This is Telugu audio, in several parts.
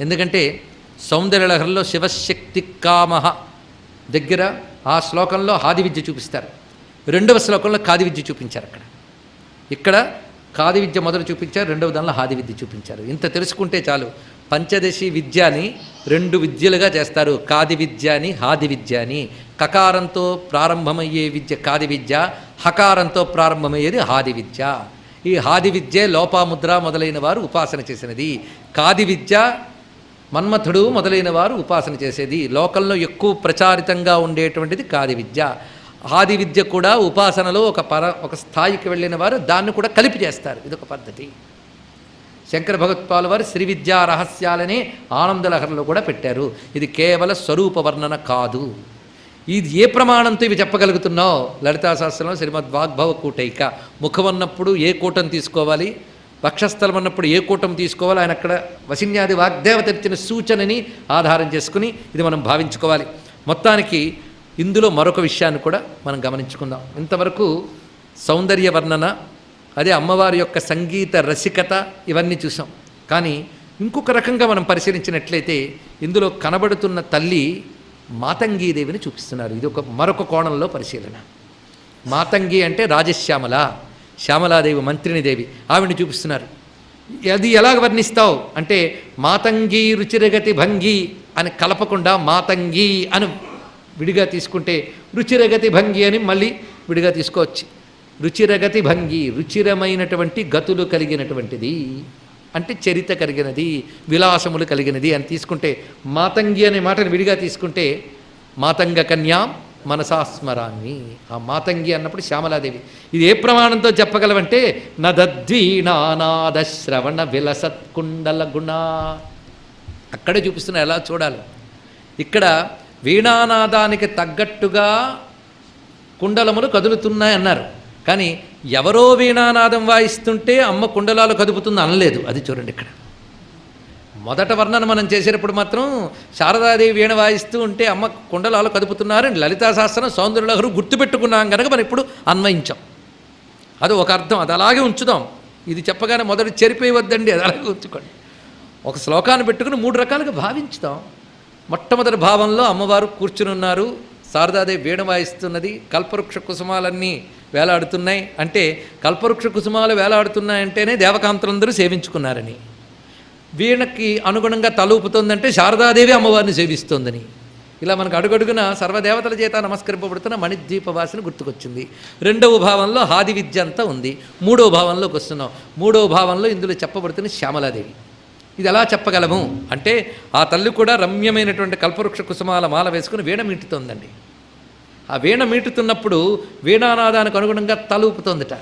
ఎందుకంటే సౌందర్యలహరిలో శివశక్తి కామహ. దగ్గర ఆ శ్లోకంలో హాది విద్య చూపిస్తారు. రెండవ శ్లోకంలో కాది విద్య చూపించారు అక్కడ. ఇక్కడ కాది విద్య మొదలు చూపించారు రెండవ దానిలో హాది విద్య చూపించారు. ఇంత తెలుసుకుంటే చాలు. పంచదశి విద్యని రెండు విద్యలుగా చేస్తారు. కాది విద్య అని హాది విద్య అని కకారంతో ప్రారంభమయ్యే విద్య కాది విద్య హకారంతో ప్రారంభమయ్యేది హాది విద్య. ఈ హాది విద్య లోపాముద్ర మొదలైన వారు ఉపాసన చేసినది. కాది విద్య మన్మథుడు మొదలైన వారు ఉపాసన చేసేది. లోకంలో ఎక్కువ ప్రచారితంగా ఉండేటువంటిది కాది విద్య. ఆది విద్య కూడా ఉపాసనలో ఒక పర ఒక స్థాయికి వెళ్ళిన వారు దాన్ని కూడా కలిపి చేస్తారు. ఇదొక పద్ధతి. శంకర భగవత్పాల్ వారు శ్రీ విద్యా రహస్యాలని ఆనందలహరిలో కూడా పెట్టారు. ఇది కేవల స్వరూప వర్ణన కాదు. ఇది ఏ ప్రమాణంతో ఇవి చెప్పగలుగుతున్నావు? లలితాశాస్త్రంలో శ్రీమద్ వాగ్భవ కూటైక ముఖం ఉన్నప్పుడు ఏ కూటం తీసుకోవాలి? వక్షస్థలం అన్నప్పుడు ఏ కూటం తీసుకోవాలి ఆయన అక్కడ వసిన్యాది వాగ్దేవత ఇచ్చిన సూచనని ఆధారం చేసుకుని ఇది మనం భావించుకోవాలి. మొత్తానికి ఇందులో మరొక విషయాన్ని కూడా మనం గమనించుకుందాం. ఇంతవరకు సౌందర్య వర్ణన అదే అమ్మవారి యొక్క సంగీత రసికత ఇవన్నీ చూసాం. కానీ ఇంకొక రకంగా మనం పరిశీలించినట్లయితే ఇందులో కనబడుతున్న తల్లి మాతంగీదేవిని చూపిస్తున్నారు. ఇది ఒక మరొక కోణంలో పరిశీలన. మాతంగి అంటే రాజశ్యామల. శ్యామలాదేవి మంత్రిని దేవి ఆవిడని చూపిస్తున్నారు. అది ఎలాగ వర్ణిస్తావు? అంటే మాతంగి రుచిరగతి భంగి అని కలపకుండా మాతంగి అని విడిగా తీసుకుంటే రుచిరగతి భంగి అని మళ్ళీ విడిగా తీసుకోవచ్చు. రుచిరగతి భంగి రుచిరమైనటువంటి గతులు కలిగినటువంటిది అంటే చరిత కలిగినది విలాసములు కలిగినది అని తీసుకుంటే మాతంగి అనే మాటను విడిగా తీసుకుంటే మాతంగ కన్యాం మనసాస్మరాన్ని. ఆ మాతంగి అన్నప్పుడు శ్యామలాదేవి. ఇది ఏ ప్రమాణంతో చెప్పగలవంటే నదద్వీనానాద శ్రవణ విలసత్కుండల గుణ. అక్కడే చూపిస్తున్నా ఎలా చూడాలి? ఇక్కడ వీణానాదానికి తగ్గట్టుగా కుండలములు కదులుతున్నాయి అన్నారు. కానీ ఎవరో వీణానాదం వాయిస్తుంటే అమ్మ కుండలాలు కదుపుతుంది అనలేదు. అది చూడండి ఇక్కడ. మొదట వర్ణన మనం చేసేటప్పుడు మాత్రం శారదాదేవి వీణ వాయిస్తూ ఉంటే అమ్మ కుండలాలు కదుపుతున్నారని లలితా శాస్త్రం సౌందర్యలహరు గుర్తుపెట్టుకున్నాం కనుక మనం ఇప్పుడు అన్వయించాం. అది ఒక అర్థం అది అలాగే ఉంచుదాం. ఇది చెప్పగానే మొదటి చెరిపోయి అది అలాగే ఉంచుకోండి. ఒక శ్లోకాన్ని పెట్టుకుని మూడు రకాలుగా భావించుదాం మొట్టమొదటి భావంలో అమ్మవారు కూర్చుని ఉన్నారు శారదాదేవి వీణ వాయిస్తున్నది కల్పవృక్ష కుసుమాలన్నీ వేలాడుతున్నాయి అంటే కల్పవృక్ష కుసుమాలు వేలాడుతున్నాయంటేనే దేవకాంతులందరూ సేవించుకున్నారని. వీణకి అనుగుణంగా తలూపుతోందంటే శారదాదేవి అమ్మవారిని సేవిస్తోందని. ఇలా మనకు అడుగడుగున సర్వదేవతల చేత నమస్కరింపబడుతున్న మణిద్వీపవాసిని గుర్తుకొచ్చింది. రెండవ భావంలో హాది విద్య అంతా ఉంది. మూడవ భావంలోకి వస్తున్నాం. మూడవ భావంలో ఇందులో చెప్పబడుతున్న శ్యామలాదేవి. ఇది ఎలా చెప్పగలము? అంటే ఆ తల్లి కూడా రమ్యమైనటువంటి కల్పవృక్ష కుసుమాల మాల వేసుకుని వీణ మీటుతోందండి. ఆ వీణ మీటుతున్నప్పుడు వీణానాదానికి అనుగుణంగా తలూపుతోందిట.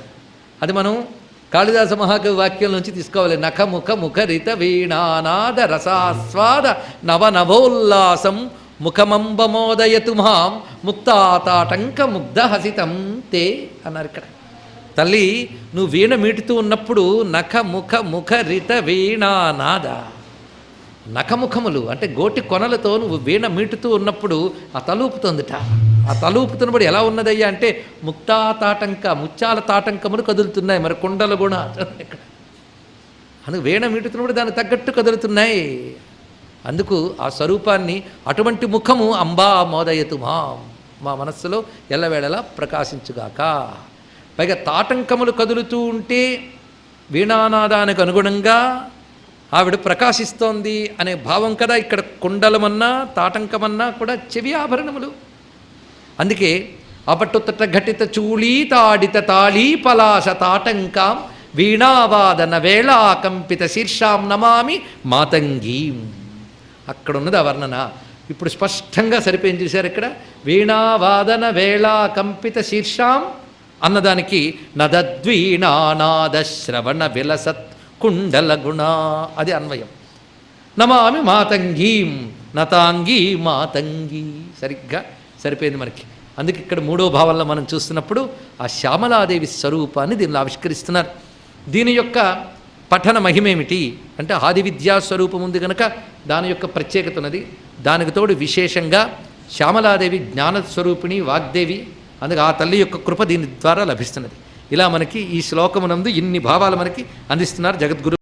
అది మనం కాళిదాస మహాకవి వాక్యం నుంచి తీసుకోవాలి. నఖ ముఖ ముఖరిత వీణానాద రసాస్వాద నవ నవోల్లాసం ముఖమంబమోదయతు మాం ముక్తాతాటంక ముగ్ధ హసితం తే అన్నారు ఇక్కడ. తల్లి నువ్వు వీణ మీటుతూ ఉన్నప్పుడు నఖ ముఖ ముఖరిత వీణానాద. నఖముఖములు అంటే గోటి కొనలతో నువ్వు వీణ మీటుతూ ఉన్నప్పుడు ఆ తలూపుతోందిట. ఆ తలూపుతున్నప్పుడు ఎలా ఉన్నదయ్యా అంటే ముక్తా తాటంక ముత్యాల తాటంకములు కదులుతున్నాయి. మరి కొండలు కూడా ఇక్కడ. అందుకు వీణ మీటుతున్నప్పుడు దానికి తగ్గట్టు కదులుతున్నాయి. అందుకు ఆ స్వరూపాన్ని అటువంటి ముఖము అంబా మోదయతు మా. మా మనస్సులో ఎల్లవేళలా ప్రకాశించుగాక. పైగా తాటంకములు కదులుతూ ఉంటే వీణానాదానికి అనుగుణంగా ఆవిడ ప్రకాశిస్తోంది అనే భావం కదా ఇక్కడ. కుండలమన్నా తాటంకమన్నా కూడా చెవి ఆభరణములు. అందుకే అపట్టుతట ఘటిత చూళీ తాడిత తాళీ పలాశ తాటంకాం వీణావాదన వేళా కంపిత శీర్షాం నమామి మాతంగీం. అక్కడ ఉన్నది ఆ వర్ణన. ఇప్పుడు స్పష్టంగా సరిపోయింది చూశారు ఇక్కడ. వీణావాదన వేళా కంపిత శీర్షాం అన్నదానికి నదద్వీణానాద శ్రవణ విలసత్ కుండల గుణ. అది అన్వయం. నమామి మాతంగీం నతాంగీ మాతంగీ. సరిగ్గా సరిపోయింది మనకి. అందుకే ఇక్కడ మూడో భావంలో మనం చూస్తున్నప్పుడు ఆ శ్యామలాదేవి స్వరూపాన్ని దీనిలో ఆవిష్కరిస్తున్నారు. దీని యొక్క పఠన మహిమేమిటి? అంటే ఆది విద్యా స్వరూపం ఉంది కనుక దాని యొక్క ప్రత్యేకత ఉన్నది. దానికి తోడు విశేషంగా శ్యామలాదేవి జ్ఞానస్వరూపిణి వాగ్దేవి అందుకే ఆ తల్లి యొక్క కృప దీని ద్వారా లభిస్తున్నది. ఇలా మనకి ఈ శ్లోకమునందు ఇన్ని భావాలు మనకి అందిస్తున్నారు జగద్గురు